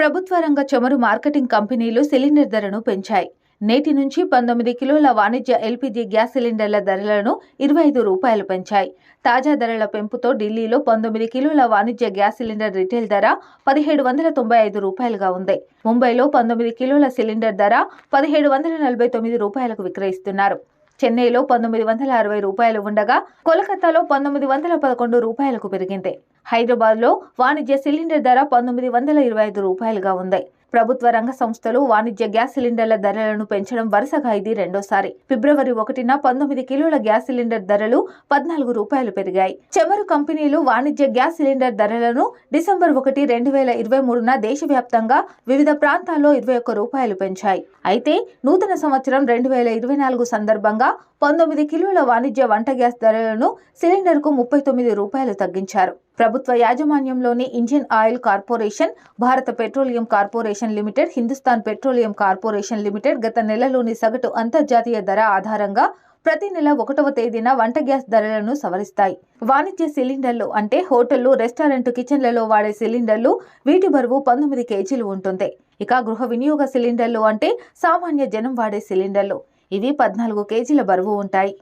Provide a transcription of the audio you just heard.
ప్రభుత్వ రంగ చమురు మార్కెటింగ్ కంపెనీలు సిలిండర్ ధరను పెంచాయి. నేటి నుంచి పంతొమ్మిది కిలోల వాణిజ్య ఎల్పీజీ గ్యాస్ సిలిండర్ల ధరలను ఇరవై ఐదు రూపాయలు పెంచాయి. తాజా ధరల పెంపుతో ఢిల్లీలో పంతొమ్మిది కిలోల వాణిజ్య గ్యాస్ సిలిండర్ రిటైల్ ధర పదిహేడు వందల తొంభై ఐదు రూపాయలుగా ఉంది. ముంబైలో పంతొమ్మిది కిలోల సిలిండర్ ధర పదిహేడు వందల నలభై తొమ్మిది రూపాయలకు విక్రయిస్తున్నారు. చెన్నైలో పంతొమ్మిది వందల అరవై రూపాయలు ఉండగా కోలకతాలో పంతొమ్మిది వందల పదకొండు రూపాయలకు పెరిగింది. హైదరాబాద్లో వాణిజ్య సిలిండర్ ధర పంతొమ్మిది వందల ఇరవై ఐదు రూపాయలుగా ఉంది. ప్రభుత్వ రంగ సంస్థలు వాణిజ్య గ్యాస్ సిలిండర్ల ధరలను పెంచడం వరుసగా ఇది రెండోసారి. ఫిబ్రవరి ఒకటిన పంతొమ్మిది కిలోల గ్యాస్ సిలిండర్ ధరలు పద్నాలుగు రూపాయలు పెరిగాయి. చమురు కంపెనీలు వాణిజ్య గ్యాస్ సిలిండర్ ధరలను డిసెంబర్ ఒకటి రెండు వేల ఇరవై మూడున దేశవ్యాప్తంగా వివిధ ప్రాంతాల్లో ఇరవై ఒక్క రూపాయలు పెంచాయి. అయితే నూతన సంవత్సరం రెండు వేల ఇరవై నాలుగు సందర్భంగా పంతొమ్మిది కిలోల వాణిజ్య వంట గ్యాస్ ధరలను సిలిండర్కు ముప్పై తొమ్మిది రూపాయలు తగ్గించారు. ప్రభుత్వ యాజమాన్యంలోని Indian oil corporation Bharat petroleum corporation limited Hindustan petroleum corporation limited గత నెలలోని సగటు అంతర్జాతీయ ధర ఆధారంగా ప్రతి నెల ఒకటవ తేదీన వంట గ్యాస్ ధరలను సవరిస్తాయి. వాణిజ్య సిలిండర్లు అంటే హోటళ్ళు రెస్టారెంట్ కిచెన్లలో వాడే సిలిండర్లు వీటి బరువు పంతొమ్మిది కేజీలు ఉంటుంది. ఇక గృహ వినియోగ సిలిండర్లు అంటే సామాన్య జనం వాడే సిలిండర్లు. ఇవి పద్నాలుగు కేజీల బరువు ఉంటాయి.